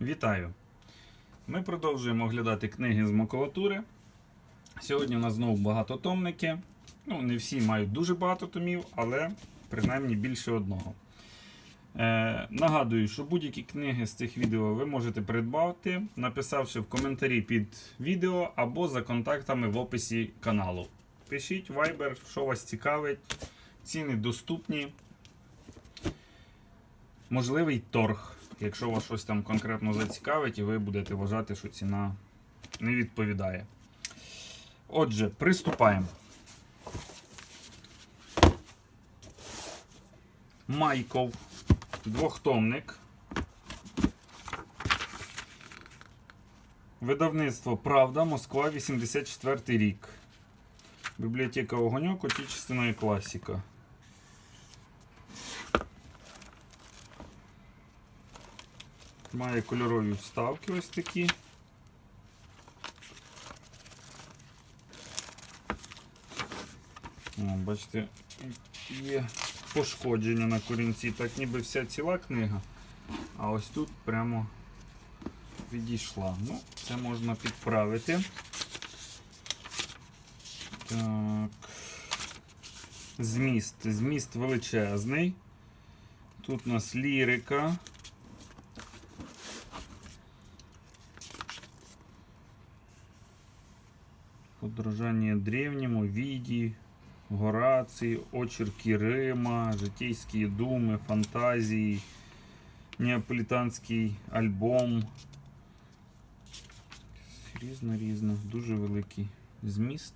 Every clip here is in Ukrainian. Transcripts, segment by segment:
Вітаю! Ми продовжуємо оглядати книги з макулатури. Сьогодні у нас знову багатотомники. Ну, не всі мають дуже багато томів, але принаймні більше одного. Е, нагадую, що будь-які книги з цих відео ви можете придбати, написавши в коментарі під відео або за контактами в описі каналу. Пишіть Viber, що вас цікавить, ціни доступні. Можливий торг, якщо вас щось там конкретно зацікавить, і ви будете вважати, що ціна не відповідає. Отже, приступаємо. Майков. Двохтомник. Видавництво Правда, Москва, 84 рік. Бібліотека Огоньок, Отечественна класика. Має кольорові вставки ось такі. О, бачите, є пошкодження на корінці. Так ніби вся ціла книга, а ось тут прямо відійшла. Ну, це можна підправити. Так. Зміст. Зміст величезний. Тут у нас лірика. Подражание древнему, віді, Горації, очерки Рима, житейські думи, фантазії, неаполітанський альбом. Різно, різно, дуже великий зміст.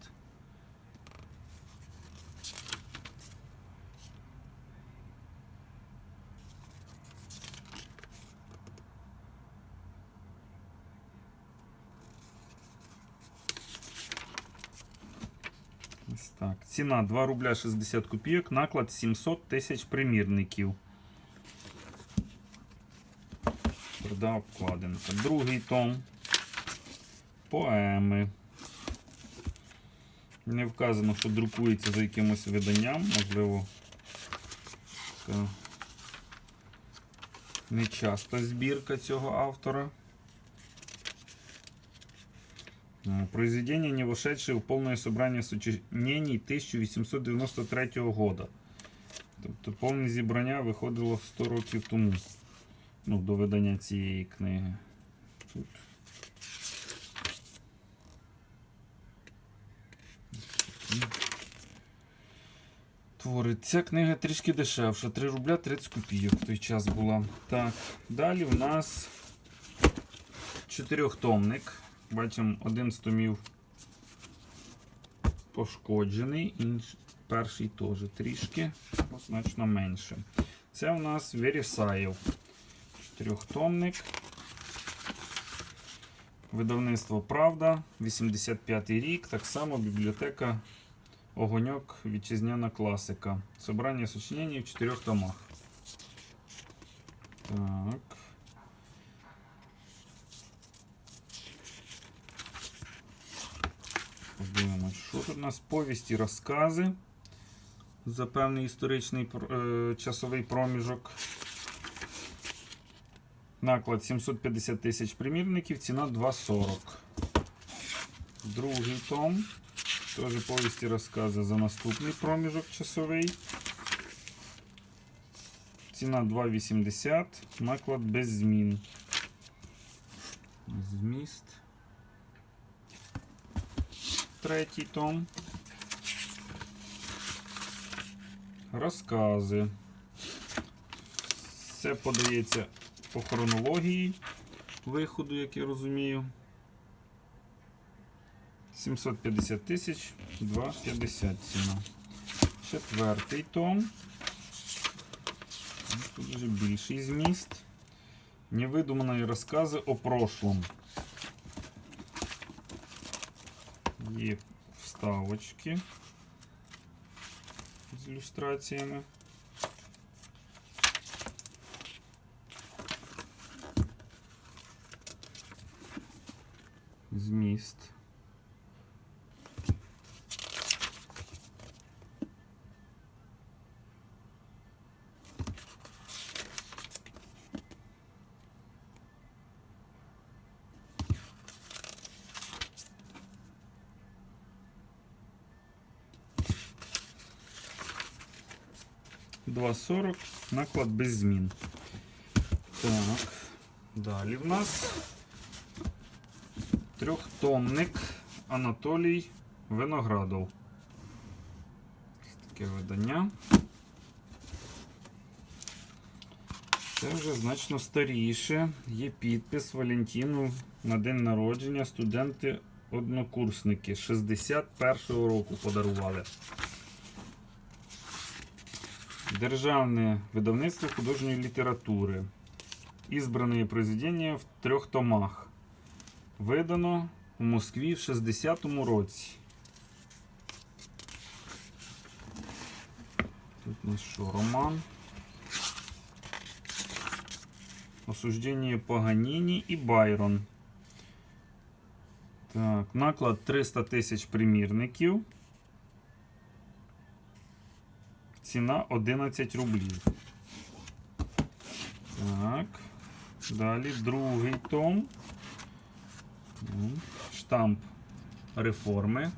Ось так. Ціна 2 рубля 60 копійок, наклад 700 тисяч примірників. Тверда обкладинка. Другий том. Поеми. Не вказано, що друкується за якимось виданням, можливо, така нечаста збірка цього автора. Произведение, не вошедшее в полное собрание сочинений 1893 года. Тобто повне зібрання виходило 100 років тому. Ну, до видання цієї книги. Тут. Твори. Ця книга трішки дешевша. 3 рубля 30 копійок в той час була. Так, далі в нас чотирьохтомник. Бачимо, один з томів пошкоджений, інш... перший теж трішки, значно менше. Це у нас Верісаєв. Чотирьохтомник. Видавництво Правда, 85 й рік. Так само бібліотека Огоньок, вітчизняна класика. Собрання сочинень в чотирьох томах. Так. Подивимось, що тут у нас повісті, розкази за певний історичний е, часовий проміжок. Наклад 750 тисяч примірників, ціна 2,40. Другий том. Теж повісті розкази за наступний проміжок часовий. Ціна 2,80, наклад без змін. Зміст. Третій том. Розкази. Все подається по хронології виходу, як я розумію. 750 тисяч 2,50 ціна. Четвертий том. Тут вже більший зміст. Невидумані розкази о прошлом. Є вставочки з ілюстраціями. Зміст. 2,40, наклад без змін. Так, далі в нас трьохтомник Анатолій Виноградов. Таке видання. Це вже значно старіше. Є підпис Валентіну на день народження. Студенти-однокурсники 61-го року подарували. Державне видавництво художньої літератури. Ізбране произведення в трьох томах. Видано в Москві в 60-му році. Тут у нас що, роман. Осуждение Паганіні і Байрон. Так, наклад 300 тисяч примірників. Ціна 11 рублів. Так. Далі другий том. Штамп реформи.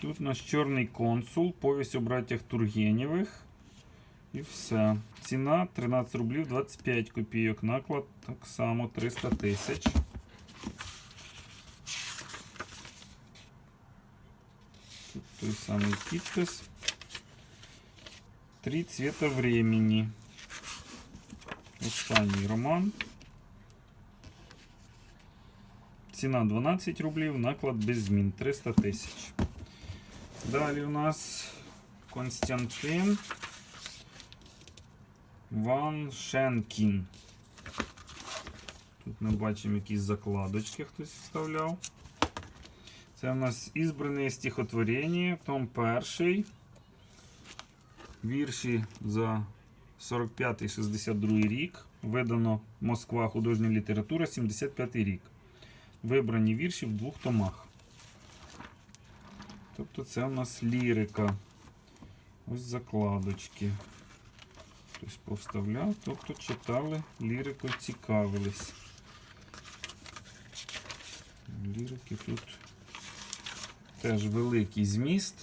Тут у нас чорний консул, повість у братях Тургенєвих. І все. Ціна 13 рублів 25 копійок. Наклад так само 300 тисяч. Тут той самий підпис. Три цвета времени. Останній роман. Ціна 12 рублів, наклад без змін 300 тисяч. Далі у нас Константин Ван Шенкін. Тут ми бачимо якісь закладочки хтось вставляв. Це у нас ізбране стихотворення, том перший. Вірші за 45-62 рік. Видано Москва художня література 75 рік. Вибрані вірші в двох томах. Тобто це у нас лірика. Ось закладочки. Хтось повставляв, тобто читали, лірику цікавились. Лірики тут теж великий зміст.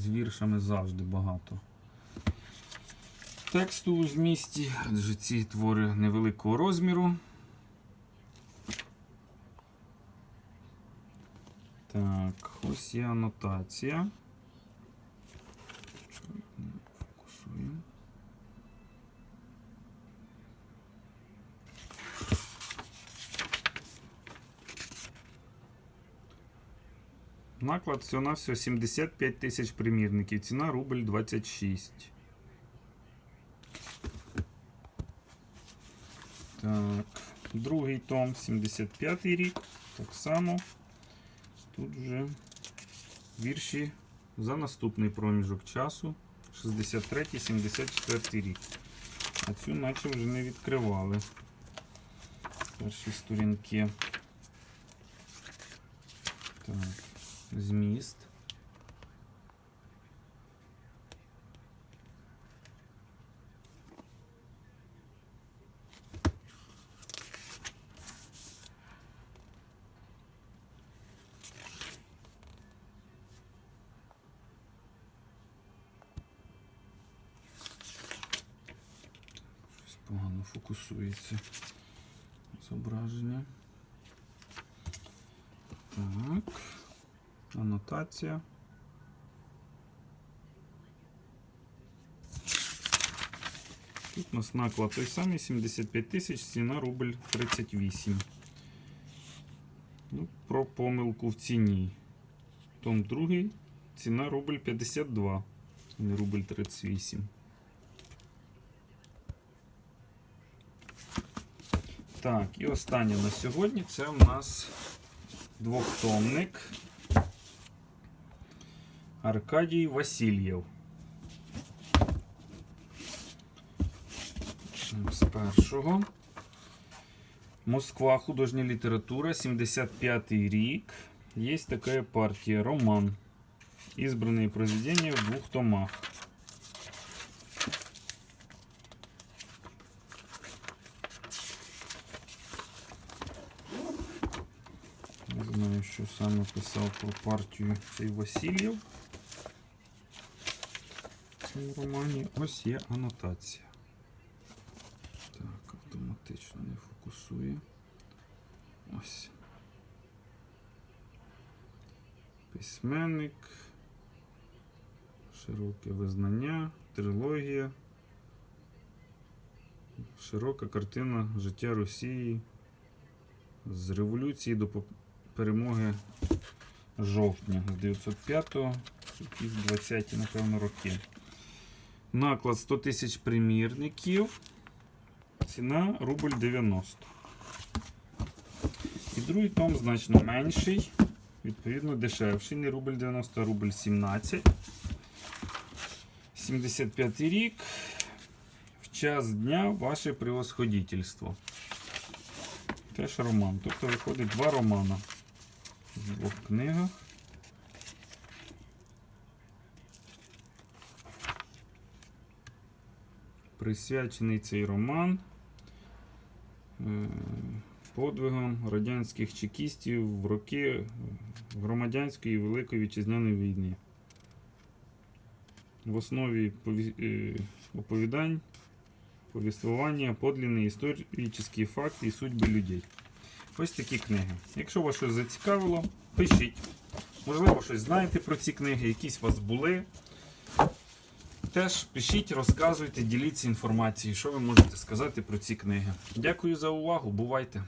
З віршами завжди багато. Тексту у змісті, адже ці твори невеликого розміру. Так, ось є анотація. Наклад всього на всього 75 тисяч примірників. Ціна рубль 26. Так, другий том, 75 рік. Так само. Тут вже вірші за наступний проміжок часу. 63-74 рік. А цю наче вже не відкривали. Перші сторінки. Так, зміст. Погано фокусується зображення. Так. Анотація. Тут у нас наклад той самий 75 тисяч, ціна рубль 38. Ну, про помилку в ціні. Том другий, ціна рубль 52, не рубль 38. Так, і останнє на сьогодні це у нас двохтомник Аркадий Васильев. З першого. Москва, художня література, 75 рік. Є така партія Роман. Избранные произведения в двух томах. Не знаю, що саме писав про партію цей Васильєв. Цьому романі ось є анотація. Так, автоматично не фокусує. Ось. Письменник. Широке визнання, трилогія. Широка картина життя Росії з революції до перемоги жовтня з 905 якісь 20 напевно, роки. Наклад 100 тисяч примірників. Ціна рубль 90. І другий том значно менший, відповідно дешевший. Не рубль 90, а рубль 17. 75 рік. В час дня ваше превосходительство. Теж роман. Тобто виходить два романа в двох книгах. Присвячений цей роман е, подвигам радянських чекістів в роки громадянської Великої Вітчизняної війни. В основі е, оповідань повествування, подлинні історичні факти і судьби людей. Ось такі книги. Якщо вас щось зацікавило, пишіть. Можливо, щось знаєте про ці книги, якісь у вас були. Теж пишіть, розказуйте, діліться інформацією, що ви можете сказати про ці книги. Дякую за увагу, бувайте!